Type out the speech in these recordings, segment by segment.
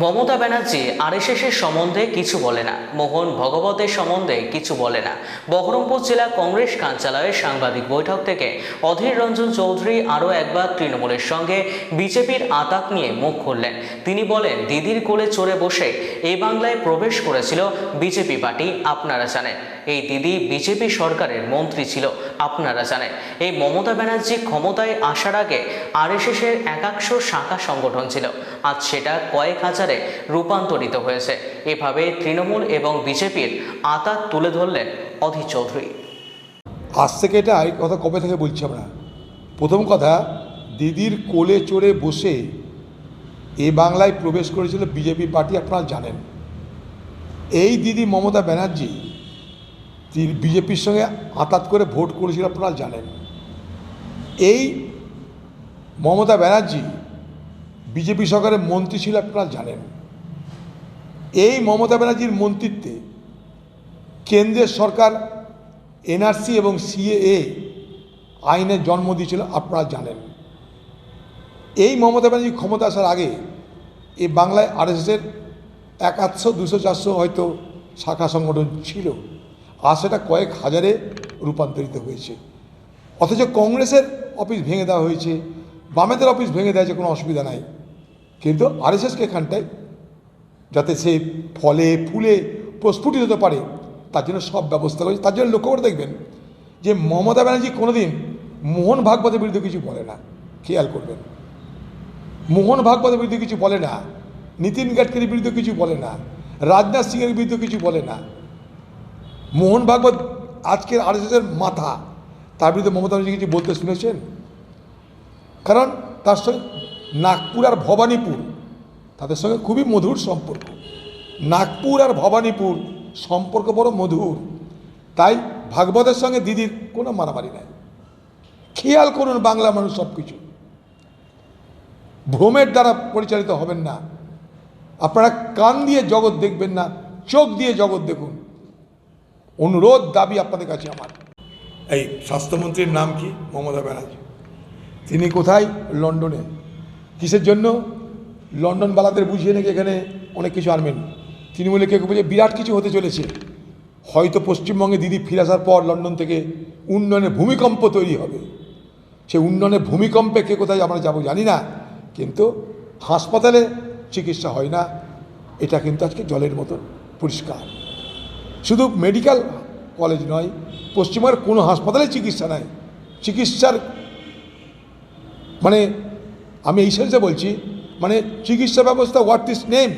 মমতা ব্যানার্জি আরএসএসের সম্বন্ধে কিছু বলে না। মোহন ভগবতের সম্বন্ধে কিছু বলে না। বহরমপুর জেলা কংগ্রেস কার্যালয়ের সাংবাদিক বৈঠক থেকে অধীর রঞ্জন চৌধুরী আরও একবার তৃণমূলের সঙ্গে বিজেপির আতাক নিয়ে মুখ খুললেন। তিনি বলেন, দিদির কোলে চড়ে বসে এই বাংলায় প্রবেশ করেছিল বিজেপি পার্টি। আপনারা জানেন। এই দিদি বিজেপি সরকারের মন্ত্রী ছিল, আপনারা জানেন। এই মমতা ব্যানার্জি ক্ষমতায় আসার আগে আর আরএসএসের একাংশ শাখা সংগঠন ছিল। আজ সেটা কয়েক হাজারে রূপান্তরিত হয়েছে। এভাবে তৃণমূল এবং বিজেপির আতাক তুলে ধরলেন অধীর চৌধুরী। আজ থেকে এটা কথা কবে থেকে বলছি আমরা? প্রথম কথা, দিদির কোলে চড়ে বসে এ বাংলায় প্রবেশ করেছিল বিজেপি পার্টি, আপনারা জানেন। এই দিদি মমতা ব্যানার্জি বিজেপির সঙ্গে আতাত করে ভোট করেছিল আপনারা জানেন। এই মমতা ব্যানার্জি বিজেপি সরকারের মন্ত্রী ছিল আপনারা জানেন। এই মমতা ব্যানার্জির মন্ত্রিত্বে কেন্দ্রের সরকার, এনআরসি এবং সিএএ আইনের জন্ম দিয়েছিল আপনারা জানেন। এই মমতা ব্যানার্জি ক্ষমতা আসার আগে এই বাংলায় আরএসএসের একাশো দুশো, চারশো হয়তো শাখা সংগঠন ছিল। আর সেটা কয়েক হাজারে রূপান্তরিত হয়েছে। অথচ কংগ্রেসের অফিস ভেঙে দেওয়া হয়েছে, বামেদের অফিস ভেঙে দেওয়া হয়েছে, কোনো অসুবিধা নাই। কিন্তু আরএসএসকে এখানটায় যাতে সে ফলে, ফুলে, প্রস্ফুটিত হতে পারে, তার জন্য সব ব্যবস্থা করেছে। তার জন্য লক্ষ্য করে দেখবেন যে মমতা ব্যানার্জি কোনোদিন মোহন ভাগবতের বিরুদ্ধে কিছু বলে না। খেয়াল করবেন। মোহন ভাগবতের বিরুদ্ধে কিছু বলে না। নীতিন গাডকারির বিরুদ্ধে কিছু বলে না। রাজনাথ সিংয়ের বিরুদ্ধে কিছু বলে না। মোহন ভাগবত আজকের আরএসএসের মাথা। তার বিরুদ্ধে মমতা ব্যানার্জি কিছু বলতে শুনেছেন? কারণ তার সঙ্গে নাগপুর আর ভবানীপুর, তাদের সঙ্গে খুবই মধুর সম্পর্ক। নাগপুর আর ভবানীপুর সম্পর্ক বড় মধুর। তাই ভাগবতের সঙ্গে দিদির কোনো মারামারি নাই। খেয়াল করুন বাংলা মানুষ সব কিছু ভ্রমের দ্বারা পরিচালিত হবেন না। আপনারা কান দিয়ে জগৎ দেখবেন না, চোখ দিয়ে জগৎ দেখুন। অনুরোধ দাবি আপনাদের কাছে আমার। এই স্বাস্থ্যমন্ত্রীর নাম কি? মমতা ব্যানার্জি। তিনি কোথায়? লন্ডনে। কিসের জন্য? লন্ডন বালাদের বুঝিয়ে নাকি এখানে অনেক কিছু আনবেন। তিনি বলে কেউ বলে বিরাট কিছু হতে চলেছে। হয়তো পশ্চিমবঙ্গে দিদি ফিরে আসার পর লন্ডন থেকে উন্নয়নের ভূমিকম্প তৈরি হবে। সে উন্নয়নের ভূমিকম্পে কে কোথায় আমরা যাব জানি না কিন্তু হাসপাতালে চিকিৎসা হয় না। এটা কিন্তু আজকে জলের মতো পরিষ্কার। শুধু মেডিকেল কলেজ নয় পশ্চিমবঙ্গের কোনো হাসপাতালে চিকিৎসা নাই। চিকিৎসার মানে আমি এই সেন্সে বলছি মানে চিকিৎসা ব্যবস্থা হোয়াট ইস নেম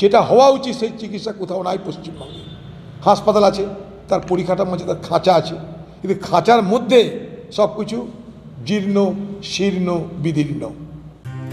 যেটা হওয়া উচিত সেই চিকিৎসা কোথাও নাই পশ্চিমবঙ্গে। হাসপাতাল আছে, তার পরিকাঠামো আছে, তার খাঁচা আছে, কিন্তু খাঁচার মধ্যে সব কিছু জীর্ণ, শীর্ণ, বিদীর্ণ।